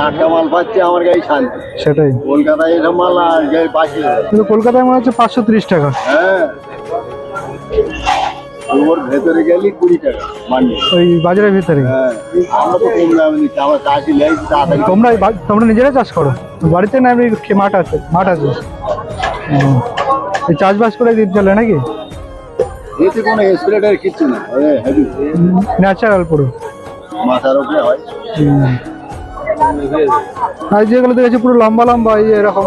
টাটকা মাল পাচ্ছে আমার শান্তি। সেটাই। কলকাতায় এসব মাল আর গায়ে কিন্তু কলকাতায় মনে হচ্ছে পাঁচশো তিরিশ টাকা। হ্যাঁ। ওর ভেতরে গেলি কুড়ি টাকা মান্ডি। ওই বাজারের ভিতরে হ্যাঁ। আমরা তো কম দামে দিচ্ছি আমার চাষি লেগে তাড়াতাড়ি। তোমরা তোমরা নিজেরা চাষ করো। বাড়িতে না এমনি মাঠ আছে মাঠ আছে। চাষবাস করে দিতে চলে নাকি? এতে কোনো স্প্রেটার কিচ্ছু না ন্যাচারাল পুরো। মাথার উপরে হয়। আর যেগুলো দেখেছি পুরো লম্বা লম্বা এই এরকম।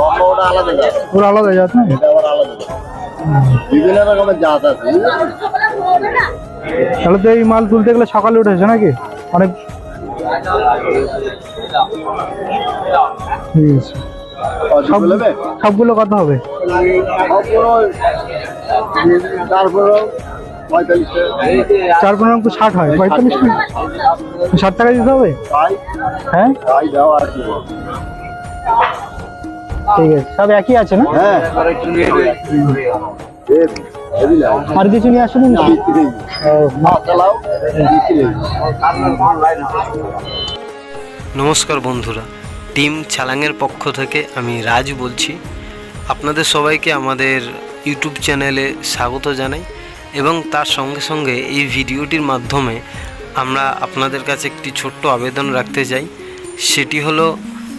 পুরো আলাদা জাত না? বিভিন্ন রকমের জাত আছে। তাহলে তো এই মাল তুলতে গেলে সকালে উঠেছে নাকি? অনেক ঠিক আছে সবগুলো কত হবে? তারপরে চার পনেরো অঙ্ক ষাট হয় পঁয়তাল্লিশ ষাট টাকা দিতে হবে? হ্যাঁ। ঠিক আছে সব একই আছে না? হ্যাঁ। আর কিছু নিয়ে আসুন নমস্কার বন্ধুরা টিম ছালাঙের পক্ষ থেকে আমি রাজ বলছি। আপনাদের সবাইকে আমাদের ইউটিউব চ্যানেলে স্বাগত জানাই। এবং তার সঙ্গে সঙ্গে এই ভিডিওটির মাধ্যমে আমরা আপনাদের কাছে একটি ছোট্ট আবেদন রাখতে চাই। সেটি হলো,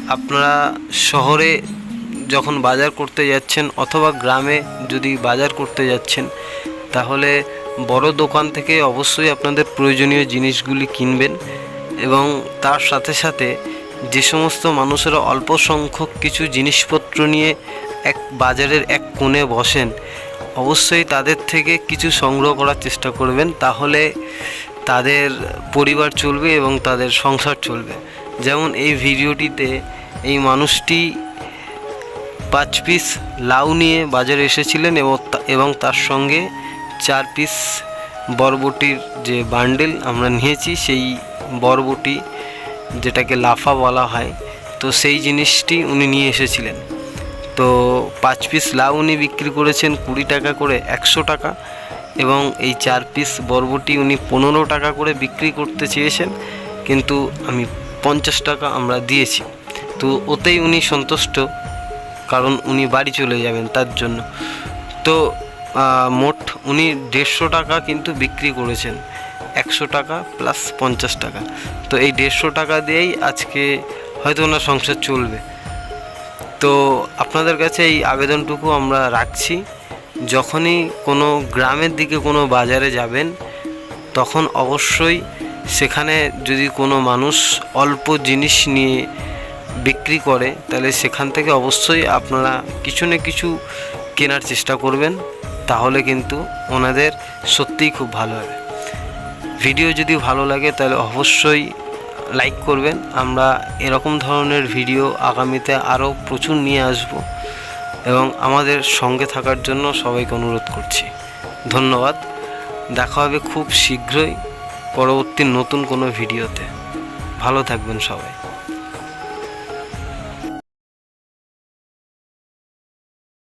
আপনারা শহরে যখন বাজার করতে যাচ্ছেন অথবা গ্রামে যদি বাজার করতে যাচ্ছেন, তাহলে বড় দোকান থেকে অবশ্যই আপনাদের প্রয়োজনীয় জিনিসগুলি কিনবেন এবং তার সাথে সাথে যে সমস্ত মানুষেরা অল্প সংখ্যক কিছু জিনিসপত্র নিয়ে এক বাজারের এক কোণে বসেন অবশ্যই তাদের থেকে কিছু সংগ্রহ করার চেষ্টা করবেন, তাহলে তাদের পরিবার চলবে এবং তাদের সংসার চলবে। যেমন এই ভিডিওটিতে এই মানুষটি পাঁচ পিস লাউ নিয়ে বাজারে এসেছিলেন এবং তার সঙ্গে চার পিস বরবটির যে বান্ডেল আমরা নিয়েছি, সেই বরবটি যেটাকে লাফা বলা হয়, তো সেই জিনিসটি উনি নিয়ে এসেছিলেন। তো পাঁচ পিস লাউ উনি বিক্রি করেছেন কুড়ি টাকা করে একশো টাকা এবং এই চার পিস বরবটি উনি পনেরো টাকা করে বিক্রি করতে চেয়েছেন, কিন্তু আমি পঞ্চাশ টাকা আমরা দিয়েছি। তো ওতেই উনি সন্তুষ্ট, কারণ উনি বাড়ি চলে যাবেন তার জন্য। তো মোট উনি দেড়শো টাকা কিন্তু বিক্রি করেছেন, একশো টাকা প্লাস পঞ্চাশ টাকা। তো এই দেড়শো টাকা দিয়েই আজকে হয়তো ওনার সংসার চলবে। তো আপনাদের কাছে এই আবেদনটুকু আমরা রাখছি। যখনই কোনো গ্রামের দিকে কোনো বাজারে যাবেন, তখন অবশ্যই সেখানে যদি কোনো মানুষ অল্প জিনিস নিয়ে বিক্রি করে, তাহলে সেখান থেকে অবশ্যই আপনারা কিছু না কিছু কেনার চেষ্টা করবেন, তাহলে কিন্তু ওনাদের সত্যিই খুব ভালো হবে। ভিডিও যদি ভালো লাগে, তাহলে অবশ্যই লাইক করবেন। আমরা এরকম ধরনের ভিডিও আগামীতে আরও প্রচুর নিয়ে আসব এবং আমাদের সঙ্গে থাকার জন্য সবাইকে অনুরোধ করছি। ধন্যবাদ। দেখা হবে খুব শীঘ্রই পরবর্তী নতুন কোনো ভিডিওতে ভালো থাকবেন সবাই।